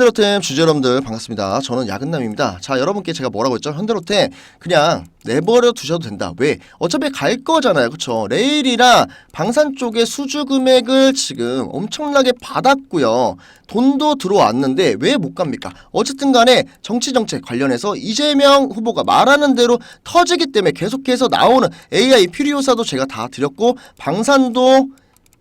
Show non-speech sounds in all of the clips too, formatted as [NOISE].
현대로템 주주 여러분들 반갑습니다. 저는 야근남입니다. 자, 여러분께 제가 뭐라고 했죠? 현대로템 그냥 내버려 두셔도 된다. 왜? 어차피 갈 거잖아요. 그쵸? 레일이랑 방산 쪽에 수주 금액을 지금 엄청나게 받았고요. 돈도 들어왔는데 왜 못 갑니까? 어쨌든 간에 정치 정책 관련해서 이재명 후보가 말하는 대로 터지기 때문에 계속해서 나오는 AI 퓨리오사도 제가 다 드렸고 방산도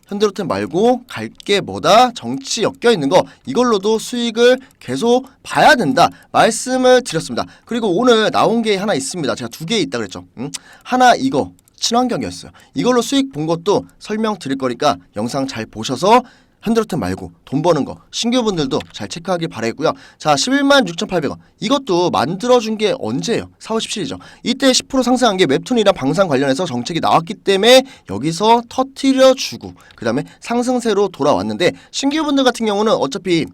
현대로템 말고 갈 게 뭐다 정치 엮여 있는 거 이걸로도 수익을 계속 봐야 된다 말씀을 드렸습니다. 그리고 오늘 나온 게 하나 있습니다. 제가 두 개 있다 그랬죠. 음? 하나 이거 친환경이었어요. 이걸로 수익 본 것도 설명 드릴 거니까 영상 잘 보셔서 현대로템 말고 돈 버는 거 신규분들도 잘 체크하길 바라겠고요. 자 11만 6,800원 이것도 만들어준 게 언제예요? 4월 17일이죠. 이때 10% 상승한 게 웹툰이랑 방산 관련해서 정책이 나왔기 때문에 여기서 터트려주고 그 다음에 상승세로 돌아왔는데 신규분들 같은 경우는 어차피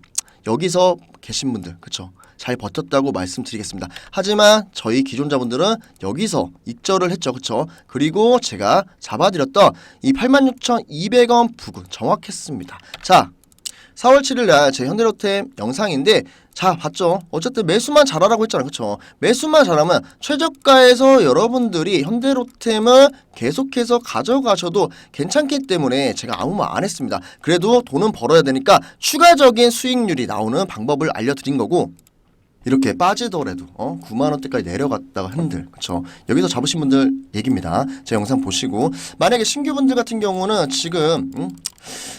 여기서 계신 분들 그쵸 잘 버텼다고 말씀드리겠습니다. 하지만 저희 기존자분들은 여기서 익절을 했죠. 그쵸 그리고 제가 잡아드렸던 이 86,200원 부근 정확했습니다. 자 4월 7일 날 제 현대로템 영상인데 자 봤죠? 어쨌든 매수만 잘하라고 했잖아요. 그쵸? 매수만 잘하면 최저가에서 여러분들이 현대로템을 계속해서 가져가셔도 괜찮기 때문에 제가 아무 말 안 했습니다. 그래도 돈은 벌어야 되니까 추가적인 수익률이 나오는 방법을 알려드린 거고 이렇게 빠지더라도 어 9만 원대까지 내려갔다가 흔들 그쵸? 여기서 잡으신 분들 얘기입니다. 제 영상 보시고. 만약에 신규분들 같은 경우는 지금 음,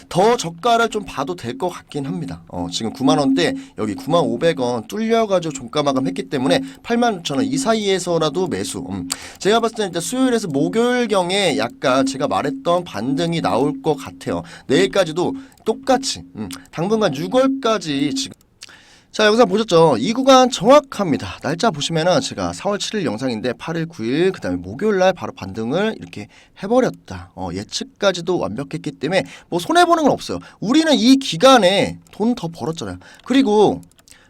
더 저가를 좀 봐도 될 것 같긴 합니다. 어 지금 9만 원대 여기 9만 500원 뚫려가지고 종가 마감했기 때문에 8만 6천 원 이 사이에서라도 매수. 음, 제가 봤을 때는 일단 수요일에서 목요일 경에 약간 제가 말했던 반등이 나올 것 같아요. 내일까지도 똑같이 음, 당분간 6월까지 지금 자 영상 보셨죠? 이 구간 정확합니다. 날짜 보시면은 제가 4월 7일 영상인데 8일, 9일 그 다음에 목요일날 바로 반등을 이렇게 해버렸다. 어, 예측까지도 완벽했기 때문에 뭐 손해보는 건 없어요. 우리는 이 기간에 돈 더 벌었잖아요. 그리고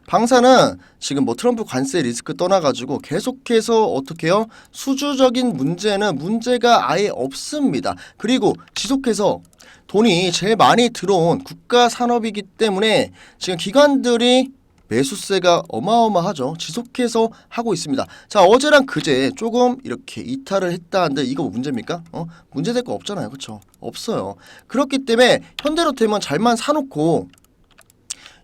방사는 지금 뭐 트럼프 관세 리스크 떠나가지고 계속해서 어떻게 해요? 수주적인 문제는 문제가 아예 없습니다. 그리고 지속해서 돈이 제일 많이 들어온 국가 산업이기 때문에 지금 기관들이 매수세가 어마어마하죠. 지속해서 하고 있습니다. 자 어제랑 그제 조금 이렇게 이탈을 했다는데 이거 뭐 문제입니까? 어 문제될 거 없잖아요, 그렇죠? 없어요. 그렇기 때문에 현대로템은 잘만 사놓고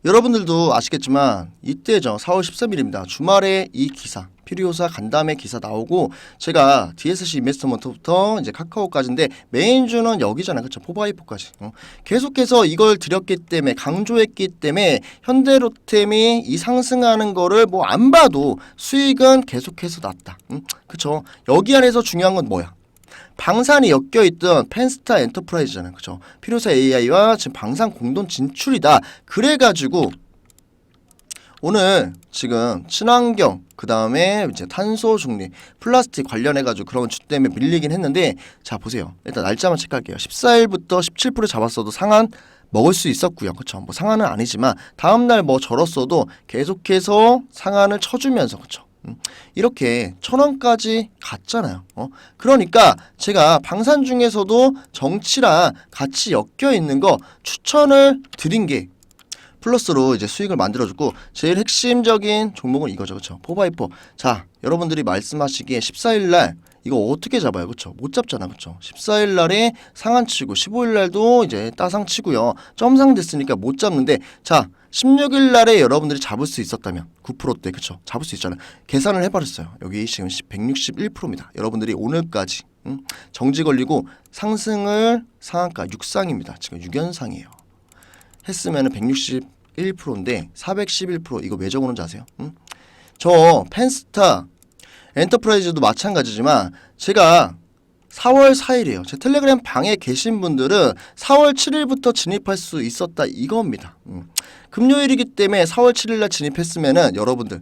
여러분들도 아시겠지만 이때죠. 4월 13일입니다. 주말에 이 기사 피리오사 간담회 기사 나오고 제가 DSC 인베스트먼트부터 이제 카카오까지인데 메인주는 여기잖아요. 그렇죠? 포바이포까지. 어. 계속해서 이걸 드렸기 때문에 강조했기 때문에 현대로템이 이 상승하는 거를 뭐 안 봐도 수익은 계속해서 났다. 음? 그렇죠? 여기 안에서 중요한 건 뭐야? 방산이 엮여 있던 펜스타 엔터프라이즈잖아요. 그죠? 필요사 AI와 지금 방산 공동 진출이다. 그래 가지고 오늘 지금 친환경 그 다음에 이제 탄소 중립 플라스틱 관련해 가지고 그런 주 때문에 밀리긴 했는데 자 보세요 일단 날짜만 체크할게요 14일부터 17% 잡았어도 상한 먹을 수 있었고요 그쵸 뭐 상한은 아니지만 다음날 뭐 절었어도 계속해서 상한을 쳐주면서 그쵸 음, 이렇게 천 원까지 갔잖아요. 어? 그러니까 제가 방산 중에서도 정치랑 같이 엮여 있는 거 추천을 드린 게 플러스로 이제 수익을 만들어주고 제일 핵심적인 종목은 이거죠, 그렇죠? 포바이포. 자, 여러분들이 말씀하시기에 14일 날 이거 어떻게 잡아요, 그렇죠? 못 잡잖아, 그렇죠? 14일 날에 상한 치고 15일 날도 이제 따상 치고요. 점상 됐으니까 못 잡는데 자. 16일 날에 여러분들이 잡을 수 있었다면 9%대 그쵸? 잡을 수 있잖아요. 계산을 해버렸어요. 여기 지금 161%입니다. 여러분들이 오늘까지 음, 정지 걸리고 상승을 상한가 6상입니다. 지금 6연상이에요. 했으면 161%인데 411% 이거 왜 적어놓은지 아세요? 음? 저 펜스타 엔터프라이즈도 마찬가지지만 제가 4월 4일이에요. 제 텔레그램 방에 계신 분들은 4월 7일부터 진입할 수 있었다 이겁니다. 음. 금요일이기 때문에 4월 7일날 진입했으면은 여러분들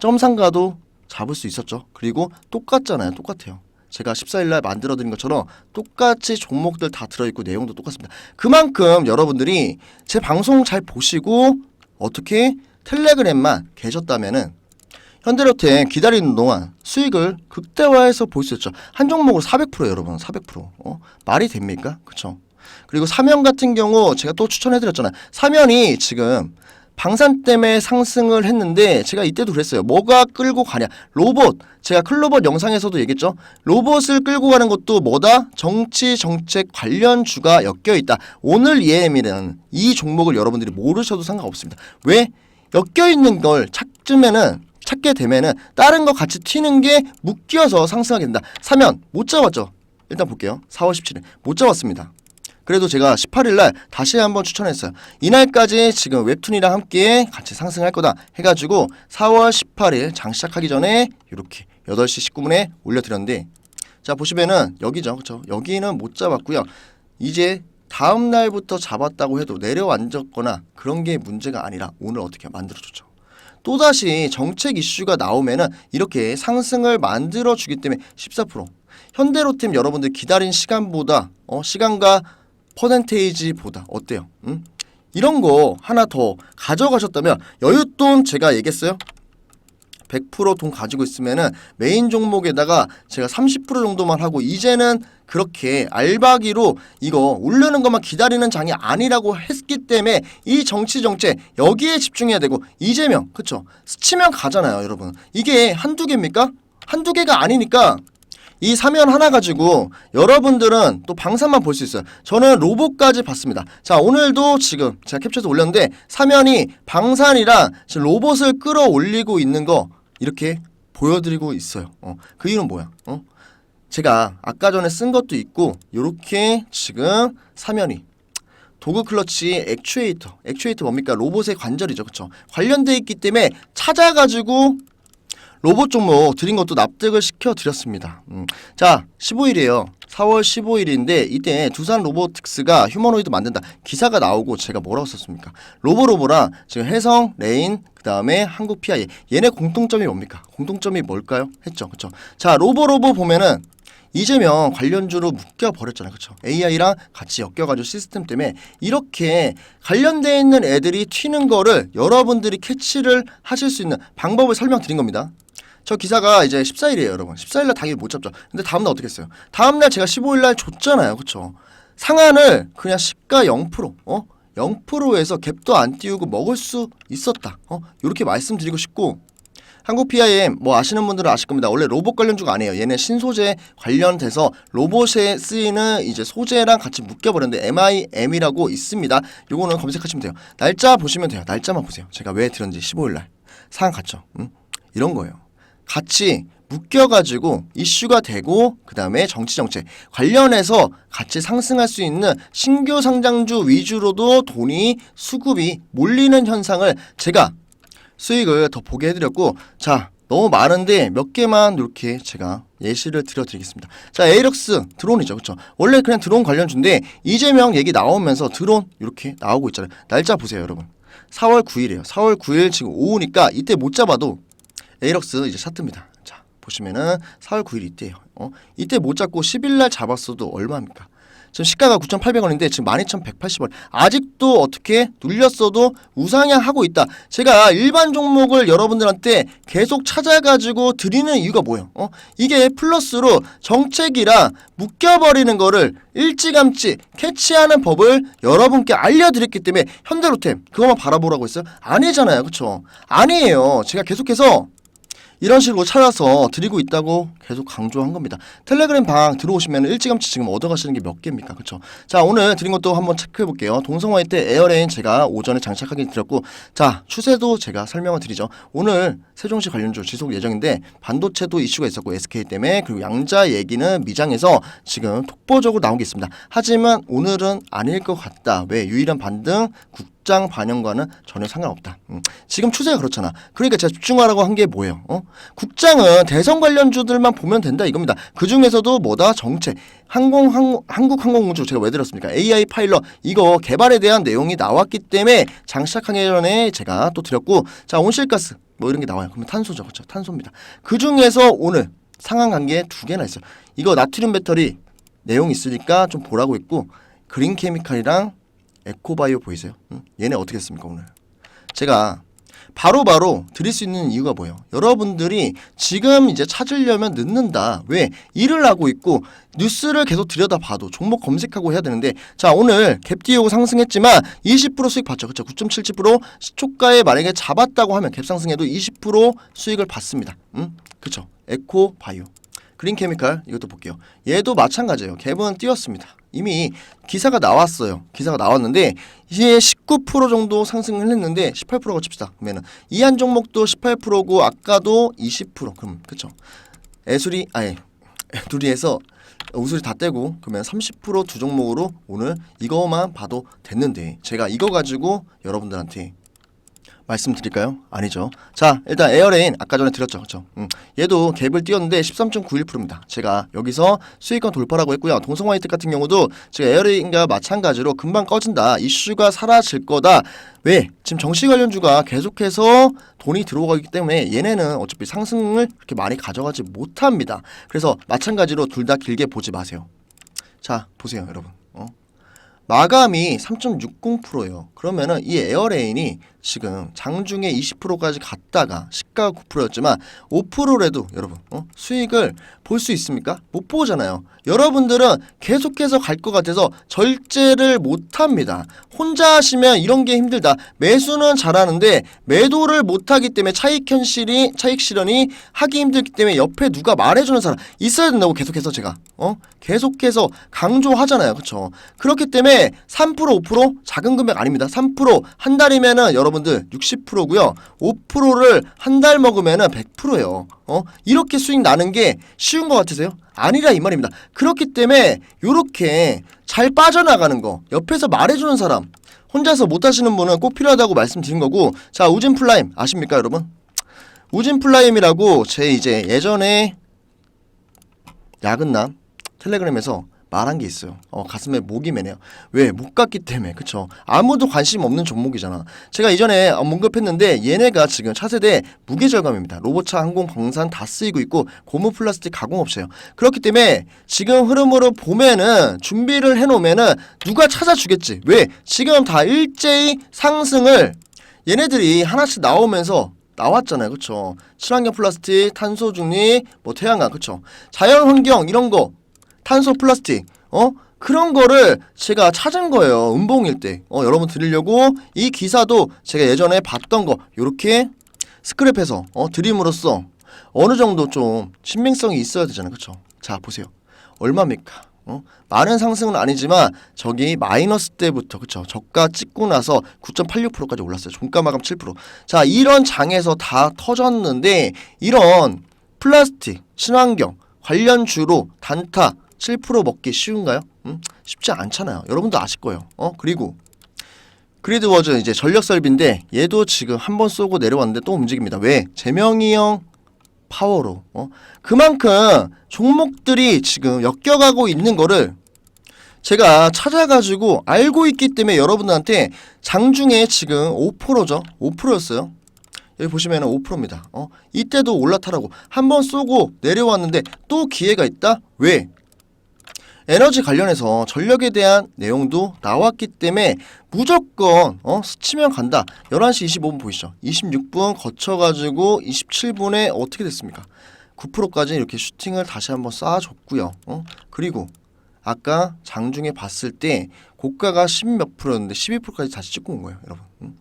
점상가도 잡을 수 있었죠. 그리고 똑같잖아요. 똑같아요. 제가 14일날 만들어드린 것처럼 똑같이 종목들 다 들어있고 내용도 똑같습니다. 그만큼 여러분들이 제 방송 잘 보시고 어떻게 텔레그램만 계셨다면은 현대로템 기다리는 동안 수익을 극대화해서 볼 수 있죠. 한 종목으로 400% 여러분 400% 어? 말이 됩니까? 그렇죠. 그리고 사면 같은 경우 제가 또 추천해드렸잖아요. 사면이 지금 방산 때문에 상승을 했는데 제가 이때도 그랬어요. 뭐가 끌고 가냐? 로봇. 제가 클로버 영상에서도 얘기했죠. 로봇을 끌고 가는 것도 뭐다? 정치 정책 관련 주가 엮여 있다. 오늘 EM이라는 이 종목을 여러분들이 모르셔도 상관없습니다. 왜? 엮여 있는 걸 찾으면은 찾게 되면은 다른 거 같이 튀는 게 묶여서 상승하게 된다. 사면 못 잡았죠. 일단 볼게요. 4월 17일 못 잡았습니다. 그래도 제가 18일 날 다시 한번 추천했어요. 이날까지 지금 웹툰이랑 함께 같이 상승할 거다 해가지고 4월 18일 장 시작하기 전에 이렇게 8시 19분에 올려드렸는데 자 보시면은 여기죠 그쵸 여기는 못 잡았고요 이제 다음 날부터 잡았다고 해도 내려앉았거나 그런 게 문제가 아니라 오늘 어떻게 만들어줬죠 또다시 정책 이슈가 나오면은 이렇게 상승을 만들어 주기 때문에 14% 현대로템 여러분들 기다린 시간보다 어 시간과 퍼센테이지보다 어때요? 응? 이런 거 하나 더 가져가셨다면 여윳돈 제가 얘기했어요. 100%돈 가지고 있으면은 메인 종목에다가 제가 30% 정도만 하고 이제는 그렇게 알바기로 이거 오르는 것만 기다리는 장이 아니라고 했기 때문에 이 정치 정책 여기에 집중해야 되고 이재명 그쵸 스치면 가잖아요 여러분 이게 한두 개입니까? 한두 개가 아니니까 이 사면 하나 가지고 여러분들은 또 방산만 볼 수 있어요. 저는 로봇까지 봤습니다. 자, 오늘도 지금 제가 캡처해서 올렸는데 사면이 방산이랑 로봇을 끌어올리고 있는 거 이렇게 보여드리고 있어요. 어, 그 이유는 뭐야? 어? 제가 아까 전에 쓴 것도 있고 요렇게 지금 사면이 도구 클러치 액추에이터 액추에이터 뭡니까 로봇의 관절이죠 그쵸 관련돼 있기 때문에 찾아가지고 로봇 종목 드린 것도 납득을 시켜 드렸습니다. 음. 자, 15일이에요. 4월 15일인데 이때 두산 로보틱스가 휴머노이드 만든다 기사가 나오고 제가 뭐라고 썼습니까? 로보로보랑 지금 해성, 레인, 그 다음에 한국 PI 얘네 공통점이 뭡니까? 공통점이 뭘까요? 했죠, 그렇죠? 자, 로보로보 보면은 이재명 관련주로 묶여 버렸잖아요, 그렇죠? AI랑 같이 엮여가지고 시스템 때문에 이렇게 관련돼 있는 애들이 튀는 거를 여러분들이 캐치를 하실 수 있는 방법을 설명드린 겁니다. 저 기사가 이제 14일이에요, 여러분. 14일날 당연히 못 잡죠. 근데 다음날 어떻게 했어요? 다음날 제가 15일날 줬잖아요, 그쵸? 상한을 그냥 시가 0%, 어? 0%에서 갭도 안 띄우고 먹을 수 있었다. 어? 이렇게 말씀드리고 싶고 한국 PIM 뭐 아시는 분들은 아실 겁니다. 원래 로봇 관련주가 아니에요. 얘는 신소재 관련돼서 로봇에 쓰이는 이제 소재랑 같이 묶여버렸는데 MIM이라고 있습니다. 요거는 검색하시면 돼요. 날짜 보시면 돼요. 날짜만 보세요. 제가 왜 들었는지 15일날 상한 갔죠. 응? 이런 거예요. 같이 묶여가지고 이슈가 되고 그 다음에 정치 정책 관련해서 같이 상승할 수 있는 신규 상장주 위주로도 돈이 수급이 몰리는 현상을 제가 수익을 더 보게 해드렸고 자 너무 많은데 몇 개만 이렇게 제가 예시를 드려드리겠습니다. 자 에이럭스 드론이죠, 그렇죠? 원래 그냥 드론 관련주인데 이재명 얘기 나오면서 드론 이렇게 나오고 있잖아요. 날짜 보세요, 여러분. 4월 9일이에요. 4월 9일 지금 오후니까 이때 못 잡아도 에이럭스 이제 차트입니다. 자 보시면은 4월 9일 이때요. 어 이때 못 잡고 10일 날 잡았어도 얼마입니까? 지금 시가가 9,800원인데 지금 12,180원. 아직도 어떻게 눌렸어도 우상향 하고 있다. 제가 일반 종목을 여러분들한테 계속 찾아가지고 드리는 이유가 뭐예요? 어? 이게 플러스로 정책이랑 묶여버리는 거를 일찌감치 캐치하는 법을 여러분께 알려드렸기 때문에 현대로템 그것만 바라보라고 했어요? 아니잖아요. 그쵸? 아니에요. 제가 계속해서 이런 식으로 찾아서 드리고 있다고 계속 강조한 겁니다. 텔레그램 방 들어오시면 일찌감치 지금 얻어가시는 게 몇 개입니까? 그쵸? 자, 오늘 드린 것도 한번 체크해 볼게요. 동성화이 때 에어레인 제가 오전에 장착하게 드렸고, 자, 추세도 제가 설명을 드리죠. 오늘 세종시 관련주 지속 예정인데, 반도체도 이슈가 있었고, SK 때문에, 그리고 양자 얘기는 미장에서 지금 독보적으로 나온 게 있습니다. 하지만 오늘은 아닐 것 같다. 왜? 유일한 반등, 국 장 반영과는 전혀 상관없다. 음. 지금 추세가 그렇잖아. 그러니까 제가 집중하라고 한 게 뭐예요? 어? 국장은 대선 관련주들만 보면 된다 이겁니다. 그 중에서도 뭐다 정책, 항공 항, 한국항공우주 제가 왜 들었습니까? AI 파일럿 이거 개발에 대한 내용이 나왔기 때문에 장 시작하기 전에 제가 또 드렸고 자 온실가스 뭐 이런 게 나와요. 그러면 탄소죠, 그렇죠? 탄소입니다. 그 중에서 오늘 상한 관계 두 개나 있어요. 이거 나트륨 배터리 내용 있으니까 좀 보라고 있고 그린 케미칼이랑 에코바이오 보이세요? 응? 얘네 어떻게 했습니까 오늘? 제가 바로 바로 드릴 수 있는 이유가 뭐예요? 여러분들이 지금 이제 찾으려면 늦는다. 왜? 일을 하고 있고 뉴스를 계속 들여다봐도 종목 검색하고 해야 되는데 자 오늘 갭 띄우고 상승했지만 20% 수익 봤죠. 그렇죠? 9.77% 시초가에 만약에 잡았다고 하면 갭 상승해도 20% 수익을 받습니다. 음? 그렇죠. 에코 바이오. 그린 케미칼 이것도 볼게요. 얘도 마찬가지예요. 갭은 띄웠습니다. 이미 기사가 나왔어요. 기사가 나왔는데 이제 19% 정도 상승을 했는데 18%가 칩시다. 그러면은 이 한 종목도 18%고 아까도 20% 그럼 그쵸? 애수리 아니 [LAUGHS] 애두리에서 우수리 다 떼고 그러면 30%두 종목으로 오늘 이거만 봐도 됐는데 제가 이거 가지고 여러분들한테 말씀드릴까요? 아니죠. 자, 일단 에어레인 아까 전에 드렸죠. 그렇죠? 음, 얘도 갭을 띄웠는데 13.91%입니다. 제가 여기서 수익권 돌파라고 했고요. 동성 화이트 같은 경우도 제가 에어레인과 마찬가지로 금방 꺼진다. 이슈가 사라질 거다. 왜? 지금 정시 관련주가 계속해서 돈이 들어가기 때문에 얘네는 어차피 상승을 그렇게 많이 가져가지 못합니다. 그래서 마찬가지로 둘 다 길게 보지 마세요. 자, 보세요, 여러분. 어? 마감이 3.60%예요. 그러면은 이 에어레인이 지금 장중에 20%까지 갔다가 시가가 9%였지만 5%라도 여러분 어? 수익을 볼 수 있습니까? 못 보잖아요. 여러분들은 계속해서 갈 것 같아서 절제를 못 합니다. 혼자 하시면 이런 게 힘들다. 매수는 잘하는데 매도를 못 하기 때문에 차익 현실이 차익 실현이 하기 힘들기 때문에 옆에 누가 말해주는 사람 있어야 된다고 계속해서 제가 어 계속해서 강조하잖아요. 그렇죠? 그렇기 때문에 3% 5% 작은 금액 아닙니다. 3%한 달이면은 여러분들 60%고요. 5%를 한 달 먹으면은 100%예요. 어 이렇게 수익 나는 게 쉬운 것 같으세요? 아니라 이 말입니다. 그렇기 때문에 요렇게 잘 빠져나가는 거 옆에서 말해주는 사람 혼자서 못 하시는 분은 꼭 필요하다고 말씀드린 거고 자 우진 플라임 아십니까 여러분? 우진 플라임이라고 제 이제 예전에 야근남 텔레그램에서 말한 게 있어요. 어, 가슴에 목이 메네요. 왜? 못 갔기 때문에. 그쵸? 아무도 관심 없는 종목이잖아. 제가 이전에 언급했는데 얘네가 지금 차세대 무게절감입니다. 로봇차, 항공, 방산 다 쓰이고 있고 고무 플라스틱 가공업체예요. 그렇기 때문에 지금 흐름으로 보면은 준비를 해놓으면은 누가 찾아주겠지. 왜? 지금 다 일제히 상승을 얘네들이 하나씩 나오면서 나왔잖아요. 그쵸? 친환경 플라스틱, 탄소 중립, 뭐 태양광, 그쵸? 자연 환경 이런 거 탄소 플라스틱 어? 그런 거를 제가 찾은 거예요 음봉일 때 어 여러분 드리려고 이 기사도 제가 예전에 봤던 거 요렇게 스크랩해서 어 드림으로써 어느 정도 좀 신빙성이 있어야 되잖아요 그쵸? 자 보세요. 얼마입니까? 어? 많은 상승은 아니지만 저기 마이너스 때부터 그쵸? 저가 찍고 나서 9.86%까지 올랐어요. 종가 마감 7%자 이런 장에서 다 터졌는데 이런 플라스틱 친환경 관련 주로 단타 7% 먹기 쉬운가요? 음? 쉽지 않잖아요. 여러분도 아실 거예요. 어? 그리고 그리드워즈 이제 전력 설비인데 얘도 지금 한 번 쏘고 내려왔는데 또 움직입니다. 왜? 제명이 형 파워로. 어? 그만큼 종목들이 지금 엮여가고 있는 거를 제가 찾아가지고 알고 있기 때문에 여러분들한테 장중에 지금 5%죠. 5%였어요. 여기 보시면은 5%입니다. 어? 이때도 올라타라고 한 번 쏘고 내려왔는데 또 기회가 있다? 왜? 에너지 관련해서 전력에 대한 내용도 나왔기 때문에 무조건 어 스치면 간다. 11시 25분 보이시죠? 26분 거쳐가지고 27분에 어떻게 됐습니까? 9%까지 이렇게 슈팅을 다시 한번 쌓아줬고요. 어? 그리고 아까 장중에 봤을 때 고가가 10 몇 프로였는데 12%까지 다시 찍고 온 거예요, 여러분. 음.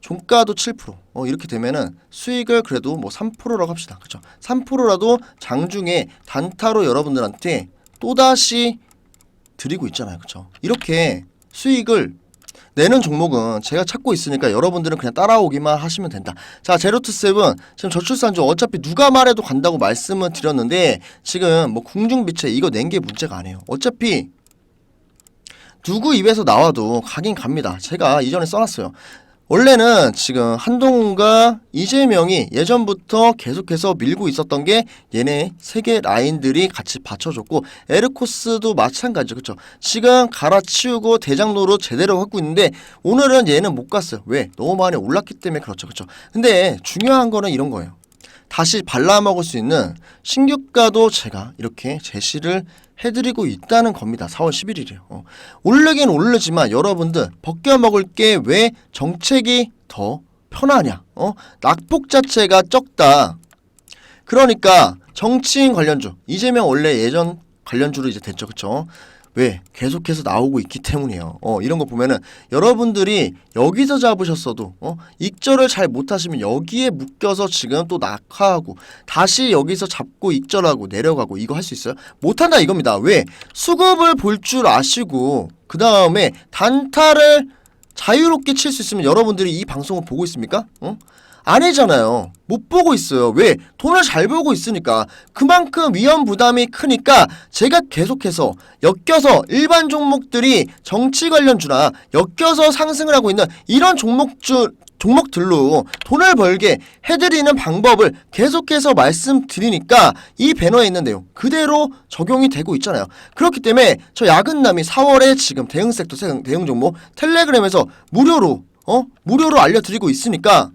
종가도 7%. 어, 이렇게 되면은 수익을 그래도 뭐 3%라고 합시다. 그렇죠? 3%라도 장중에 단타로 여러분들한테 또다시 드리고 있잖아요. 그렇죠? 이렇게 수익을 내는 종목은 제가 찾고 있으니까 여러분들은 그냥 따라오기만 하시면 된다. 자, 제로투 세븐 지금 저출산주 어차피 누가 말해도 간다고 말씀을 드렸는데 지금 뭐 궁중비체 이거 낸 게 문제가 아니에요. 어차피 누구 입에서 나와도 가긴 갑니다. 제가 이전에 써놨어요. 원래는 지금 한동훈과 이재명이 예전부터 계속해서 밀고 있었던 게 얘네 세 개 라인들이 같이 받쳐줬고 에르코스도 마찬가지죠. 그쵸? 지금 갈아치우고 대장로로 제대로 갖고 있는데 오늘은 얘는 못 갔어요. 왜? 너무 많이 올랐기 때문에 그렇죠. 그쵸? 근데 중요한 거는 이런 거예요. 다시 발라먹을 수 있는 신규가도 제가 이렇게 제시를 해드리고 있다는 겁니다. 4월 11일이에요. 어. 오르긴 오르지만 여러분들 벗겨먹을 게 왜 정책이 더 편하냐? 어? 낙폭 자체가 적다. 그러니까 정치인 관련주 이재명 원래 예전 관련주로 이제 됐죠, 그쵸? 왜 계속해서 나오고 있기 때문이에요. 어 이런 거 보면은 여러분들이 여기서 잡으셨어도 어 익절을 잘 못하시면 여기에 묶여서 지금 또 낙하하고 다시 여기서 잡고 익절하고 내려가고 이거 할 수 있어요? 못한다 이겁니다. 왜 수급을 볼 줄 아시고 그 다음에 단타를 자유롭게 칠 수 있으면 여러분들이 이 방송을 보고 있습니까? 어? 아니잖아요. 못 보고 있어요. 왜? 돈을 잘 벌고 있으니까. 그만큼 위험 부담이 크니까 제가 계속해서 엮여서 일반 종목들이 정치 관련주나 엮여서 상승을 하고 있는 이런 종목주 종목들로 돈을 벌게 해드리는 방법을 계속해서 말씀드리니까 이 배너에 있는 내용 그대로 적용이 되고 있잖아요. 그렇기 때문에 저 야근남이 4월에 지금 대응 섹터 세- 대응 종목 텔레그램에서 무료로 어 무료로 알려드리고 있으니까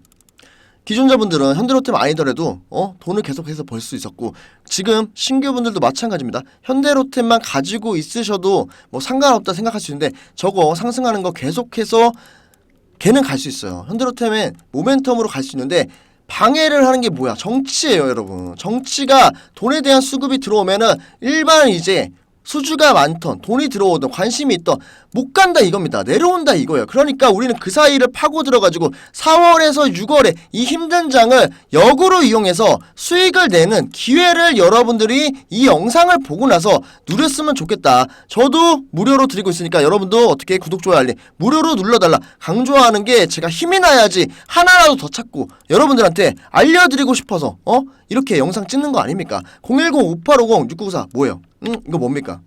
기존자분들은 현대로템 아니더라도 어 돈을 계속해서 벌 수 있었고 지금 신규분들도 마찬가지입니다. 현대로템만 가지고 있으셔도 뭐 상관없다 생각할 수 있는데 저거 상승하는 거 계속해서 걔는 갈 수 있어요. 현대로템은 모멘텀으로 갈 수 있는데 방해를 하는 게 뭐야? 정치예요, 여러분. 정치가 돈에 대한 수급이 들어오면은 일반 이제 수주가 많던 돈이 들어오던 관심이 있던 못 간다 이겁니다. 내려온다 이거예요. 그러니까 우리는 그 사이를 파고 들어가지고 4월에서 6월에 이 힘든 장을 역으로 이용해서 수익을 내는 기회를 여러분들이 이 영상을 보고 나서 누렸으면 좋겠다. 저도 무료로 드리고 있으니까 여러분도 어떻게 구독 좋아요 알림 무료로 눌러달라 강조하는 게 제가 힘이 나야지 하나라도 더 찾고 여러분들한테 알려드리고 싶어서 어 이렇게 영상 찍는 거 아닙니까? 010-5850-6994 뭐예요? 응 이거 뭡니까?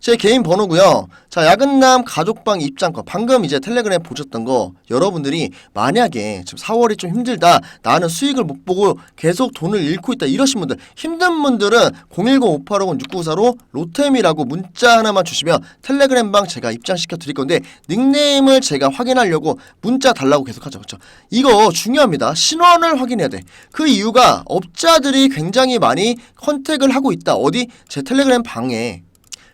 제 개인 번호고요. 자, 야근남 가족방 입장권. 방금 이제 텔레그램 보셨던 거 여러분들이 만약에 지금 4월이 좀 힘들다. 나는 수익을 못 보고 계속 돈을 잃고 있다. 이러신 분들 힘든 분들은 010-5850-6994로 로템이라고 문자 하나만 주시면 텔레그램 방 제가 입장시켜 드릴 건데 닉네임을 제가 확인하려고 문자 달라고 계속 하죠. 그렇죠? 이거 중요합니다. 신원을 확인해야 돼. 그 이유가 업자들이 굉장히 많이 컨택을 하고 있다. 어디 제 텔레그램 방에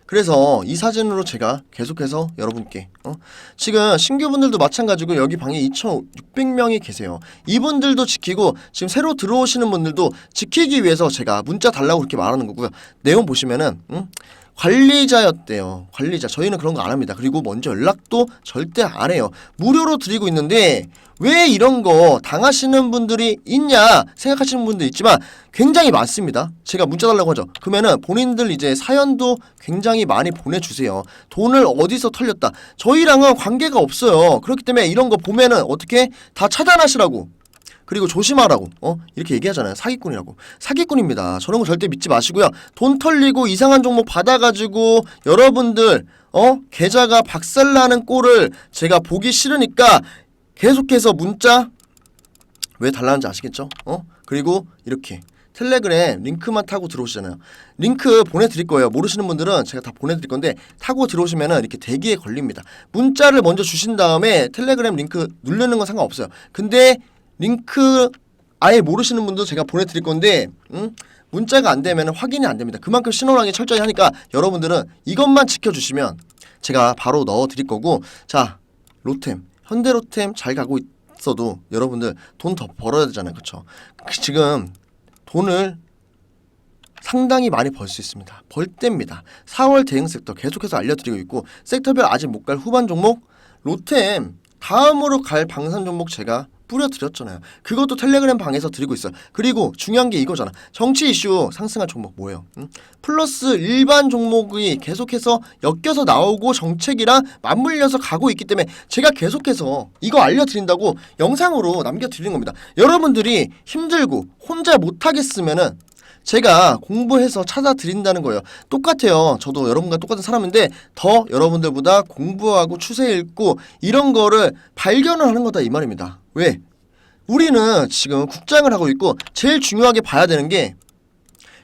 그래서 이 사진으로 제가 계속해서 여러분께 어? 지금 신규분들도 마찬가지고 여기 방에 2,600명이 계세요. 이분들도 지키고 지금 새로 들어오시는 분들도 지키기 위해서 제가 문자 달라고 그렇게 말하는 거고요. 내용 보시면은 음? 관리자였대요. 관리자. 저희는 그런 거 안 합니다. 그리고 먼저 연락도 절대 안 해요. 무료로 드리고 있는데 왜 이런 거 당하시는 분들이 있냐 생각하시는 분도 있지만 굉장히 많습니다. 제가 문자 달라고 하죠. 그러면은 본인들 이제 사연도 굉장히 많이 보내주세요. 돈을 어디서 털렸다. 저희랑은 관계가 없어요. 그렇기 때문에 이런 거 보면은 어떻게 다 차단하시라고. 그리고 조심하라고. 어? 이렇게 얘기하잖아요. 사기꾼이라고. 사기꾼입니다. 저런 거 절대 믿지 마시고요. 돈 털리고 이상한 종목 받아가지고 여러분들 어? 계좌가 박살나는 꼴을 제가 보기 싫으니까 계속해서 문자 왜 달라는지 아시겠죠? 어? 그리고 이렇게 텔레그램 링크만 타고 들어오시잖아요. 링크 보내드릴 거예요. 모르시는 분들은 제가 다 보내드릴 건데 타고 들어오시면은 이렇게 대기에 걸립니다. 문자를 먼저 주신 다음에 텔레그램 링크 누르는 건 상관없어요. 근데 링크 아예 모르시는 분도 제가 보내드릴 건데 음? 문자가 안 되면 확인이 안 됩니다. 그만큼 신호랑이 철저히 하니까 여러분들은 이것만 지켜주시면 제가 바로 넣어드릴 거고 자 로템 현대로템 잘 가고 있어도 여러분들 돈 더 벌어야 되잖아요. 그쵸? 그 지금 돈을 상당히 많이 벌 수 있습니다. 벌 때입니다. 4월 대응 섹터 계속해서 알려드리고 있고 섹터별 아직 못 갈 후반 종목 로템 다음으로 갈 방산 종목 제가 뿌려드렸잖아요. 그것도 텔레그램 방에서 드리고 있어요. 그리고 중요한 게 이거잖아. 정치 이슈 상승한 종목 뭐예요? 응? 플러스 일반 종목이 계속해서 엮여서 나오고 정책이랑 맞물려서 가고 있기 때문에 제가 계속해서 이거 알려드린다고 영상으로 남겨드리는 겁니다. 여러분들이 힘들고 혼자 못하겠으면은 제가 공부해서 찾아드린다는 거예요. 똑같아요. 저도 여러분과 똑같은 사람인데 더 여러분들보다 공부하고 추세 읽고 이런 거를 발견을 하는 거다 이 말입니다. 왜? 우리는 지금 국장을 하고 있고 제일 중요하게 봐야 되는 게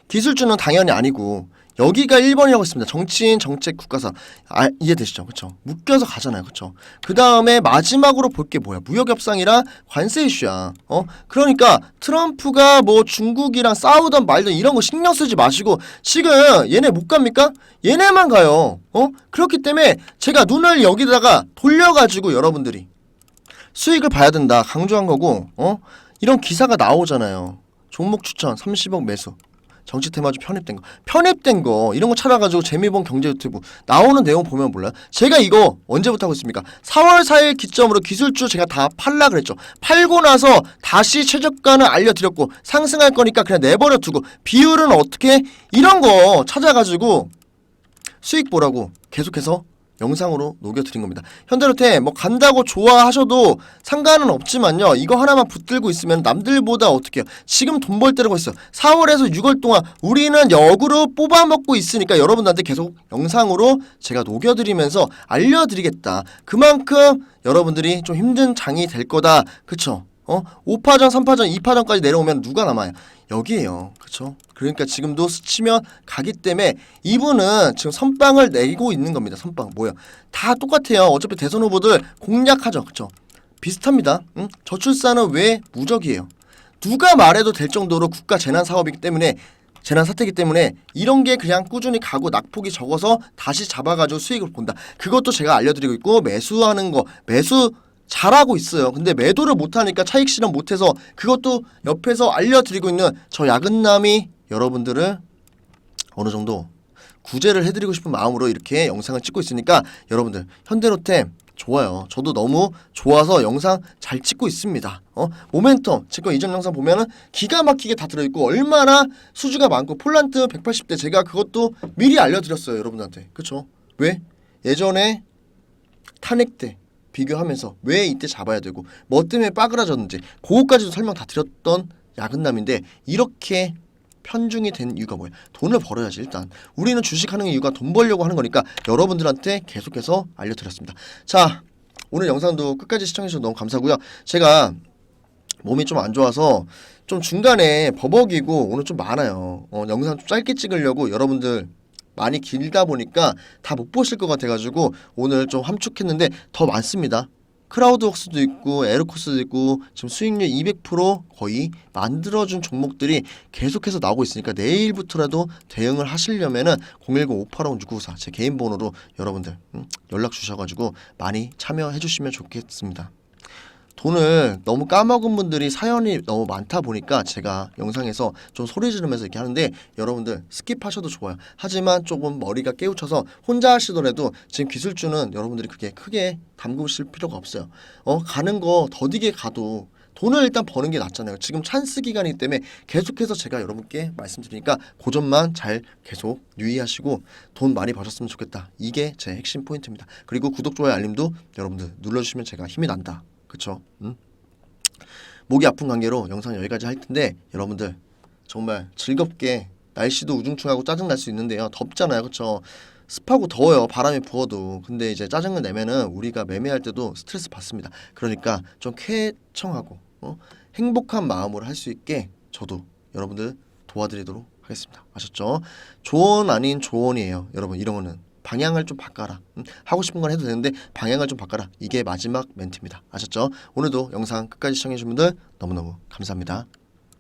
기술주는 당연히 아니고 여기가 1번이라고 했습니다. 정치인, 정책, 국가사. 아, 이해되시죠? 그쵸? 묶여서 가잖아요. 그쵸? 그 다음에 마지막으로 볼 게 뭐야? 무역 협상이랑 관세 이슈야. 어? 그러니까 트럼프가 뭐 중국이랑 싸우던 말든 이런 거 신경 쓰지 마시고 지금 얘네 못 갑니까? 얘네만 가요. 어? 그렇기 때문에 제가 눈을 여기다가 돌려가지고 여러분들이 수익을 봐야 된다 강조한 거고 어 이런 기사가 나오잖아요 종목 추천 30억 매수 정치 테마주 편입된 거. 편입된 거. 이런 거 찾아가지고 재미본 경제 유튜브. 나오는 내용 보면 몰라요? 제가 이거 언제부터 하고 있습니까? 4월 4일 기점으로 기술주 제가 다 팔라 그랬죠. 팔고 나서 다시 최저가는 알려드렸고 상승할 거니까 그냥 내버려 두고 비율은 어떻게? 이런 거 찾아가지고 수익 보라고 계속해서 영상으로 녹여드린 겁니다. 현대로테 뭐 간다고 좋아하셔도 상관은 없지만요. 이거 하나만 붙들고 있으면 남들보다 어떻게 해요? 지금 돈 벌 때라고 했어요. 4월에서 6월 동안 우리는 역으로 뽑아먹고 있으니까 여러분들한테 계속 영상으로 제가 녹여드리면서 알려드리겠다. 그만큼 여러분들이 좀 힘든 장이 될 거다. 그쵸? 어? 5파전, 3파전, 2파전까지 내려오면 누가 남아요? 여기에요. 그쵸? 그러니까 지금도 스치면 가기 때문에 이분은 지금 선빵을 내고 있는 겁니다. 선빵. 뭐야? 다 똑같아요. 어차피 대선 후보들 공략하죠. 그쵸? 비슷합니다. 응? 저출산은 왜 무적이에요? 누가 말해도 될 정도로 국가 재난 사업이기 때문에 재난 사태이기 때문에 이런 게 그냥 꾸준히 가고 낙폭이 적어서 다시 잡아가지고 수익을 본다. 그것도 제가 알려드리고 있고 매수하는 거 매수 잘하고 있어요. 근데 매도를 못하니까 차익 실현 못해서 그것도 옆에서 알려드리고 있는 저 야근남이 여러분들을 어느 정도 구제를 해드리고 싶은 마음으로 이렇게 영상을 찍고 있으니까 여러분들 현대로템 좋아요. 저도 너무 좋아서 영상 잘 찍고 있습니다. 어? 모멘텀 제거 이전 영상 보면은 기가 막히게 다 들어있고 얼마나 수주가 많고 폴란트 180대 제가 그것도 미리 알려드렸어요 여러분한테. 그쵸? 왜? 예전에 탄핵 때 비교하면서 왜 이때 잡아야 되고 뭐 때문에 빠그라졌는지 그거까지도 설명 다 드렸던 야근남인데 이렇게 편중이 된 이유가 뭐예요? 돈을 벌어야지 일단. 우리는 주식하는 이유가 돈 벌려고 하는 거니까 여러분들한테 계속해서 알려드렸습니다. 자 오늘 영상도 끝까지 시청해주셔서 너무 감사하고요. 제가 몸이 좀 안 좋아서 좀 중간에 버벅이고 오늘 좀 많아요. 어, 영상 좀 짧게 찍으려고 여러분들 많이 길다 보니까 다 못 보실 것 같아가지고 오늘 좀 함축했는데 더 많습니다. 크라우드웍스도 있고 에르코스도 있고 지금 수익률 200% 거의 만들어준 종목들이 계속해서 나오고 있으니까 내일부터라도 대응을 하시려면은 010-585-6994 제 개인 번호로 여러분들 음, 연락 주셔가지고 많이 참여해 주시면 좋겠습니다. 돈을 너무 까먹은 분들이 사연이 너무 많다 보니까 제가 영상에서 좀 소리 지르면서 이렇게 하는데 여러분들 스킵하셔도 좋아요. 하지만 조금 머리가 깨우쳐서 혼자 하시더라도 지금 기술주는 여러분들이 그게 크게 담그실 필요가 없어요. 어 가는 거 더디게 가도 돈을 일단 버는 게 낫잖아요. 지금 찬스 기간이기 때문에 계속해서 제가 여러분께 말씀드리니까 그 점만 잘 계속 유의하시고 돈 많이 버셨으면 좋겠다. 이게 제 핵심 포인트입니다. 그리고 구독, 좋아요, 알림도 여러분들 눌러주시면 제가 힘이 난다. 그쵸? 응? 목이 아픈 관계로 영상 여기까지 할 텐데 여러분들 정말 즐겁게 날씨도 우중충하고 짜증 날 수 있는데요. 덥잖아요, 그쵸? 습하고 더워요. 바람이 부어도. 근데 이제 짜증을 내면은 우리가 매매할 때도 스트레스 받습니다. 그러니까 좀 쾌청하고 어? 행복한 마음으로 할 수 있게 저도 여러분들 도와드리도록 하겠습니다. 아셨죠? 조언 아닌 조언이에요. 여러분 이런 거는 방향을 좀 바꿔라. 음, 하고 싶은 건 해도 되는데 방향을 좀 바꿔라. 이게 마지막 멘트입니다. 아셨죠? 오늘도 영상 끝까지 시청해주신 분들 너무너무 감사합니다.